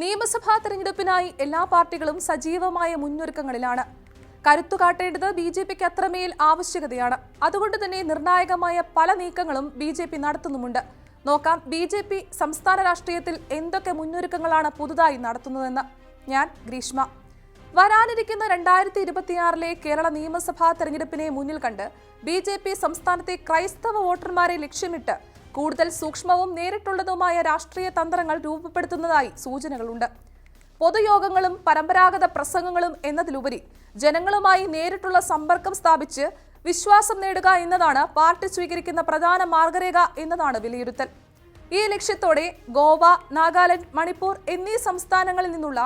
നിയമസഭാ തെരഞ്ഞെടുപ്പിനായി എല്ലാ പാർട്ടികളും സജീവമായ മുന്നൊരുക്കങ്ങളിലാണ്. കരുത്തു കാട്ടേണ്ടത് ബി ജെ പിക്ക് അത്രമേൽ ആവശ്യകതയാണ്. അതുകൊണ്ട് തന്നെ നിർണായകമായ പല നീക്കങ്ങളും ബി ജെ പി നടത്തുന്നുമുണ്ട്. നോക്കാം ബി ജെ പി സംസ്ഥാന രാഷ്ട്രീയത്തിൽ എന്തൊക്കെ മുന്നൊരുക്കങ്ങളാണ് പുതുതായി നടത്തുന്നതെന്ന്. ഞാൻ ഗ്രീഷ്മ. വരാനിരിക്കുന്ന രണ്ടായിരത്തി ഇരുപത്തിയാറിലെ കേരള നിയമസഭാ തെരഞ്ഞെടുപ്പിനെ മുന്നിൽ കണ്ട് ബി ജെ പി സംസ്ഥാനത്തെ ക്രൈസ്തവ വോട്ടർമാരെ ലക്ഷ്യമിട്ട് കൂടുതൽ സൂക്ഷ്മവും നേരിട്ടുള്ളതുമായ രാഷ്ട്രീയ തന്ത്രങ്ങൾ രൂപപ്പെടുത്തുന്നതായി സൂചനകളുണ്ട്. പൊതുയോഗങ്ങളും പരമ്പരാഗത പ്രസംഗങ്ങളും എന്നതിലുപരി ജനങ്ങളുമായി നേരിട്ടുള്ള സമ്പർക്കം സ്ഥാപിച്ച് വിശ്വാസം നേടുക എന്നതാണ് പാർട്ടി സ്വീകരിക്കുന്ന പ്രധാന മാർഗരേഖ എന്നതാണ് വിലയിരുത്തൽ. ഈ ലക്ഷ്യത്തോടെ ഗോവ നാഗാലാൻഡ് മണിപ്പൂർ എന്നീ സംസ്ഥാനങ്ങളിൽ നിന്നുള്ള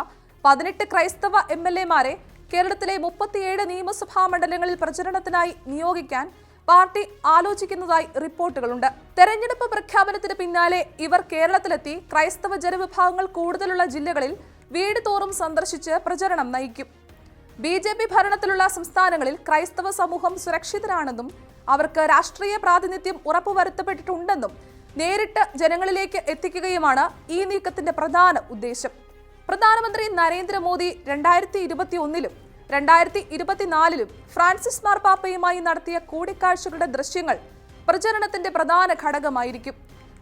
പതിനെട്ട് ക്രൈസ്തവ എം എൽ എമാരെ കേരളത്തിലെ മുപ്പത്തിയേഴ് നിയമസഭാ മണ്ഡലങ്ങളിൽ പ്രചരണത്തിനായി നിയോഗിക്കാൻ പാർട്ടി ആലോചിക്കുന്നതായി റിപ്പോർട്ടുകളുണ്ട്. തെരഞ്ഞെടുപ്പ് പ്രഖ്യാപനത്തിന് പിന്നാലെ ഇവർ കേരളത്തിലെത്തി ക്രൈസ്തവ ജനവിഭാഗങ്ങൾ കൂടുതലുള്ള ജില്ലകളിൽ വീട് തോറും സന്ദർശിച്ച് പ്രചരണം നയിക്കും. ബി ജെ പി ഭരണത്തിലുള്ള സംസ്ഥാനങ്ങളിൽ ക്രൈസ്തവ സമൂഹം സുരക്ഷിതരാണെന്നും അവർക്ക് രാഷ്ട്രീയ പ്രാതിനിധ്യം ഉറപ്പുവരുത്തപ്പെട്ടിട്ടുണ്ടെന്നും നേരിട്ട് ജനങ്ങളിലേക്ക് എത്തിക്കുകയുമാണ് ഈ നീക്കത്തിന്റെ പ്രധാന ഉദ്ദേശം. പ്രധാനമന്ത്രി നരേന്ദ്രമോദി രണ്ടായിരത്തി ഇരുപത്തി ഒന്നിലും രണ്ടായിരത്തി ഇരുപത്തിനാലിലും ഫ്രാൻസിസ് മാർപ്പാപ്പയുമായി നടത്തിയ കൂടിക്കാഴ്ചകളുടെ ദൃശ്യങ്ങൾ പ്രചരണത്തിന്റെ പ്രധാന ഘടകമായിരിക്കും.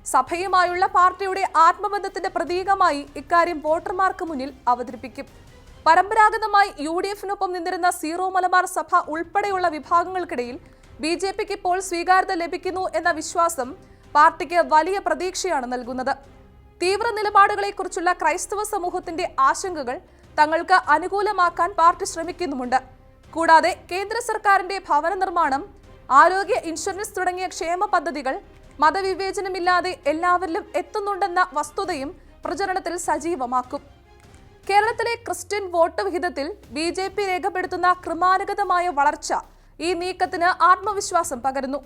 സഭയുമായുള്ള പാർട്ടിയുടെ ആത്മബന്ധത്തിന്റെ പ്രതീകമായി ഇക്കാര്യം വോട്ടർമാർക്ക് മുന്നിൽ അവതരിപ്പിക്കും. പരമ്പരാഗതമായി യു ഡി എഫിനൊപ്പം നിന്നിരുന്ന സീറോ മലബാർ സഭ ഉൾപ്പെടെയുള്ള വിഭാഗങ്ങൾക്കിടയിൽ ബി ജെ പിക്ക് ഇപ്പോൾ സ്വീകാര്യത ലഭിക്കുന്നു എന്ന വിശ്വാസം പാർട്ടിക്ക് വലിയ പ്രതീക്ഷയാണ് നൽകുന്നത്. തീവ്ര നിലപാടുകളെക്കുറിച്ചുള്ള ക്രൈസ്തവ സമൂഹത്തിന്റെ ആശങ്കകൾ തങ്ങൾക്ക് അനുകൂലമാക്കാൻ പാർട്ടി ശ്രമിക്കുന്നുമുണ്ട്. കൂടാതെ കേന്ദ്ര സർക്കാരിന്റെ ഭവന നിർമ്മാണം ആരോഗ്യ ഇൻഷുറൻസ് തുടങ്ങിയ ക്ഷേമ പദ്ധതികൾ മതവിവേചനമില്ലാതെ എല്ലാവരിലും എത്തുന്നുണ്ടെന്ന വസ്തുതയും പ്രചരണത്തിൽ സജീവമാക്കും. കേരളത്തിലെ ക്രിസ്ത്യൻ വോട്ട് വിഹിതത്തിൽ ബി ജെ പി രേഖപ്പെടുത്തുന്ന ക്രമാനുഗതമായ വളർച്ച ഈ നീക്കത്തിന് ആത്മവിശ്വാസം പകരുന്നു.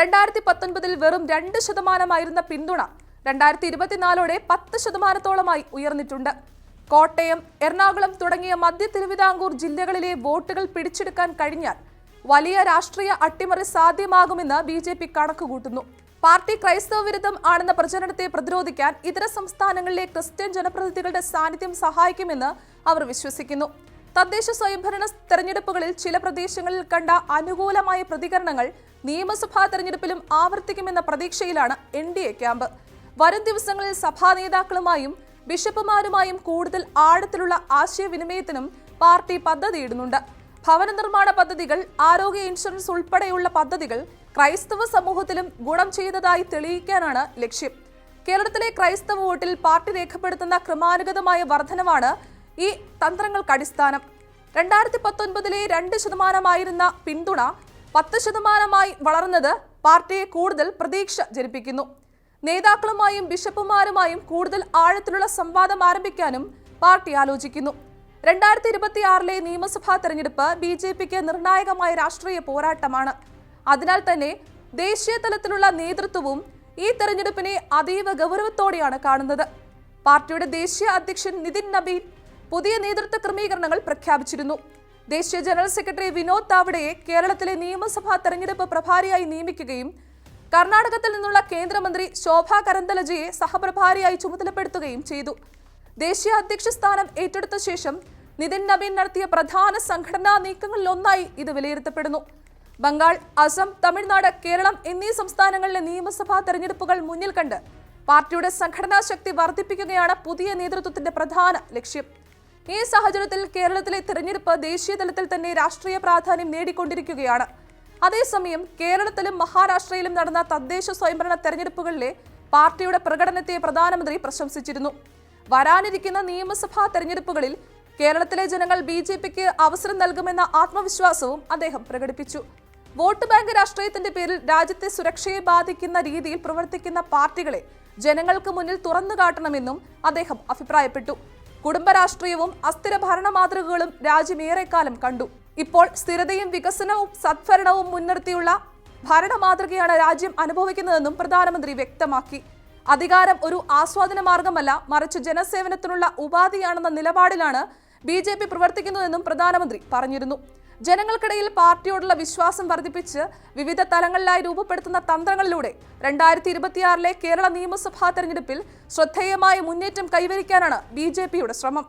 രണ്ടായിരത്തി പത്തൊൻപതിൽ വെറും രണ്ട് ശതമാനമായിരുന്ന പിന്തുണ രണ്ടായിരത്തി ഇരുപത്തിനാലോടെ പത്ത് ശതമാനത്തോളമായി ഉയർന്നിട്ടുണ്ട്. കോട്ടയം എറണാകുളം തുടങ്ങിയ മധ്യ തിരുവിതാംകൂർ ജില്ലകളിലെ വോട്ടുകൾ പിടിച്ചെടുക്കാൻ കഴിഞ്ഞാൽ വലിയ രാഷ്ട്രീയ അട്ടിമറി സാധ്യമാകുമെന്ന് ബി ജെ പി കണക്കുകൂട്ടുന്നു. പാർട്ടി ക്രൈസ്തവ വിരുദ്ധം ആണെന്ന പ്രചരണത്തെ പ്രതിരോധിക്കാൻ ഇതര സംസ്ഥാനങ്ങളിലെ ക്രിസ്ത്യൻ ജനപ്രതിനിധികളുടെ സാന്നിധ്യം സഹായിക്കുമെന്ന് അവർ വിശ്വസിക്കുന്നു. തദ്ദേശ സ്വയംഭരണ തെരഞ്ഞെടുപ്പുകളിൽ ചില പ്രദേശങ്ങളിൽ കണ്ട അനുകൂലമായ പ്രതികരണങ്ങൾ നിയമസഭാ തെരഞ്ഞെടുപ്പിലും ആവർത്തിക്കുമെന്ന പ്രതീക്ഷയിലാണ് എൻ ഡി എ ക്യാമ്പ്. വരും ദിവസങ്ങളിൽ സഭാ നേതാക്കളുമായും ബിഷപ്പുമാരുമായും കൂടുതൽ ആഴത്തിലുള്ള ആശയവിനിമയത്തിനും പാർട്ടി പദ്ധതിയിടുന്നുണ്ട് ഭവന നിർമ്മാണ പദ്ധതികൾ ആരോഗ്യ ഇൻഷുറൻസ് ഉൾപ്പെടെയുള്ള പദ്ധതികൾ ക്രൈസ്തവ സമൂഹത്തിലും ഗുണം ചെയ്തതായി തെളിയിക്കാനാണ് ലക്ഷ്യം. കേരളത്തിലെ ക്രൈസ്തവ വോട്ടിൽ പാർട്ടി രേഖപ്പെടുത്തുന്ന ക്രമാനുഗതമായ വർധനമാണ് ഈ തന്ത്രങ്ങൾക്ക് അടിസ്ഥാനം. രണ്ടായിരത്തി പത്തൊൻപതിലെ രണ്ട് ശതമാനമായിരുന്ന പിന്തുണ പത്ത് ശതമാനമായി വളർന്നത് പാർട്ടിയെ കൂടുതൽ പ്രതീക്ഷ ജനിപ്പിക്കുന്നു. നേതാക്കളുമായും ബിഷപ്പുമാരുമായും കൂടുതൽ ആഴത്തിലുള്ള സംവാദം ആരംഭിക്കാനും പാർട്ടി ആലോചിക്കുന്നു. രണ്ടായിരത്തി ഇരുപത്തിയാറിലെ നിയമസഭാ തെരഞ്ഞെടുപ്പ് ബി ജെ പിക്ക് നിർണായകമായ രാഷ്ട്രീയ പോരാട്ടമാണ്. അതിനാൽ തന്നെ ദേശീയ തലത്തിലുള്ള നേതൃത്വവും ഈ തെരഞ്ഞെടുപ്പിനെ അതീവ ഗൗരവത്തോടെയാണ് കാണുന്നത്. പാർട്ടിയുടെ ദേശീയ അധ്യക്ഷൻ നിതിൻ നബീൻ പുതിയ നേതൃത്വ ക്രമീകരണങ്ങൾ പ്രഖ്യാപിച്ചിരുന്നു. ദേശീയ ജനറൽ സെക്രട്ടറി വിനോദ് താവഡയെ കേരളത്തിലെ നിയമസഭാ തെരഞ്ഞെടുപ്പ് പ്രഭാരിയായി നിയമിക്കുകയും കർണാടകത്തിൽ നിന്നുള്ള കേന്ദ്രമന്ത്രി ശോഭ കരന്തലജയെ സഹപ്രഭാരിയായി ചുമതലപ്പെടുത്തുകയും ചെയ്തു. ദേശീയ അധ്യക്ഷ സ്ഥാനം ഏറ്റെടുത്ത ശേഷം നിതിൻ നബീൻ നടത്തിയ പ്രധാന സംഘടനാ നീക്കങ്ങളിലൊന്നായി ഇത് വിലയിരുത്തപ്പെടുന്നു. ബംഗാൾ അസം തമിഴ്നാട് കേരളം എന്നീ സംസ്ഥാനങ്ങളിലെ നിയമസഭാ തെരഞ്ഞെടുപ്പുകൾ മുന്നിൽ കണ്ട് പാർട്ടിയുടെ സംഘടനാ ശക്തി വർദ്ധിപ്പിക്കുകയാണ് പുതിയ നേതൃത്വത്തിന്റെ പ്രധാന ലക്ഷ്യം. ഈ സാഹചര്യത്തിൽ കേരളത്തിലെ തെരഞ്ഞെടുപ്പ് ദേശീയ തലത്തിൽ തന്നെ രാഷ്ട്രീയ പ്രാധാന്യം നേടിക്കൊണ്ടിരിക്കുകയാണ്. അതേസമയം കേരളത്തിലും മഹാരാഷ്ട്രയിലും നടന്ന തദ്ദേശ സ്വയംഭരണ തെരഞ്ഞെടുപ്പുകളിലെ പാർട്ടിയുടെ പ്രകടനത്തെ പ്രധാനമന്ത്രി പ്രശംസിച്ചിരുന്നു. വരാനിരിക്കുന്ന നിയമസഭാ തെരഞ്ഞെടുപ്പുകളിൽ കേരളത്തിലെ ജനങ്ങൾ ബി ജെ പിക്ക് അവസരം നൽകുമെന്ന ആത്മവിശ്വാസവും അദ്ദേഹം പ്രകടിപ്പിച്ചു. വോട്ട് ബാങ്ക് രാഷ്ട്രീയത്തിന്റെ പേരിൽ രാജ്യത്തെ സുരക്ഷയെ ബാധിക്കുന്ന രീതിയിൽ പ്രവർത്തിക്കുന്ന പാർട്ടികളെ ജനങ്ങൾക്ക് മുന്നിൽ തുറന്നു കാട്ടണമെന്നും അദ്ദേഹം അഭിപ്രായപ്പെട്ടു. കുടുംബ രാഷ്ട്രീയവും അസ്ഥിര ഭരണ മാതൃകകളും രാജ്യമേറെക്കാലം കണ്ടു. ഇപ്പോൾ സ്ഥിരതയും വികസനവും സദ്ഭരണവും മുൻനിർത്തിയുള്ള ഭരണ മാതൃകയാണ് രാജ്യം അനുഭവിക്കുന്നതെന്നും പ്രധാനമന്ത്രി വ്യക്തമാക്കി. അധികാരം ഒരു ആസ്വാദന മാർഗമല്ല മറിച്ച് ജനസേവനത്തിനുള്ള ഉപാധിയാണെന്ന നിലപാടിലാണ് ബി ജെ പി പ്രവർത്തിക്കുന്നതെന്നും പ്രധാനമന്ത്രി പറഞ്ഞിരുന്നു. ജനങ്ങൾക്കിടയിൽ പാർട്ടിയോടുള്ള വിശ്വാസം വർദ്ധിപ്പിച്ച് വിവിധ തലങ്ങളിലായി രൂപപ്പെടുത്തുന്ന തന്ത്രങ്ങളിലൂടെ രണ്ടായിരത്തി ഇരുപത്തിയാറിലെ കേരള നിയമസഭാ തെരഞ്ഞെടുപ്പിൽ ശ്രദ്ധേയമായ മുന്നേറ്റം കൈവരിക്കാനാണ് ബി ശ്രമം.